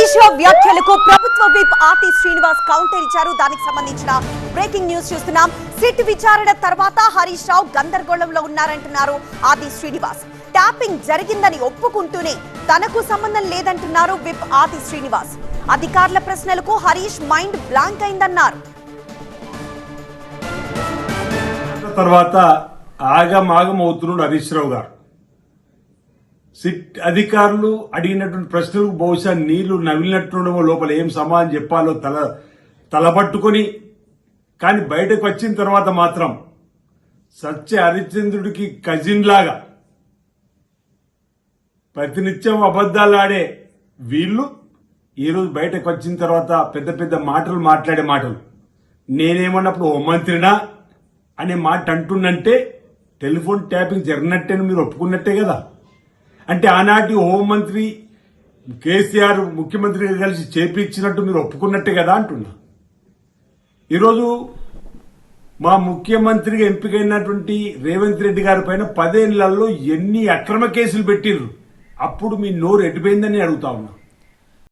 హరీష్ వ్యాఖ్యలకు ప్రభుత్వ whip ఆతి Srinivas counter ఇచ్చారు. దానికి సంబంధించిన బ్రేకింగ్ న్యూస్ చూస్తున్నాం. సిట్ విచారణ తర్వాత హరీష్ రావు గందరగోళంలో ఉన్నారంటున్నారు ఆది శ్రీనివాస్. ట్యాపింగ్ జరిగిందని ఒప్పుకుంటూనే తనకు సంబంధం లేదంటున్నారు విప్ ఆది శ్రీనివాస్. అధికారుల ప్రశ్నలకు హరీష్ మైండ్ బ్లాంక్ అయిందన్నారు. తర్వాత ఆగమాగం అవుతున్నాడు హరీష్ రావు గారు. సిట్ అధికారులు అడిగినటువంటి ప్రశ్నలకు బహుశా నీళ్ళు నవిలినట్టుండమో లోపల ఏం సమాధానం చెప్పాలో తల తలపట్టుకొని కానీ బయటకు వచ్చిన తర్వాత మాత్రం సత్య హరిశ్చంద్రుడికి కజిన్ లాగా ప్రతినిత్యం అబద్ధాలు ఆడే వీళ్ళు ఈరోజు బయటకు వచ్చిన తర్వాత పెద్ద పెద్ద మాటలు మాట్లాడే మాటలు. నేనేమన్నప్పుడు హోమంత్రినా అనే మాట అంటున్నంటే టెలిఫోన్ ట్యాపింగ్ జరిగినట్టే మీరు ఒప్పుకున్నట్టే కదా. అంటే ఆనాటి హోంమంత్రి కేసీఆర్ ముఖ్యమంత్రి కలిసి చేపించినట్టు మీరు ఒప్పుకున్నట్టే కదా అంటున్నా. ఈరోజు మా ముఖ్యమంత్రిగా ఎంపికైనటువంటి రేవంత్ రెడ్డి గారి పైన పదేళ్ళలో ఎన్ని అక్రమ కేసులు పెట్టిర్రు? అప్పుడు మీ నోరు ఎటుపోయిందని అడుగుతా ఉన్నా.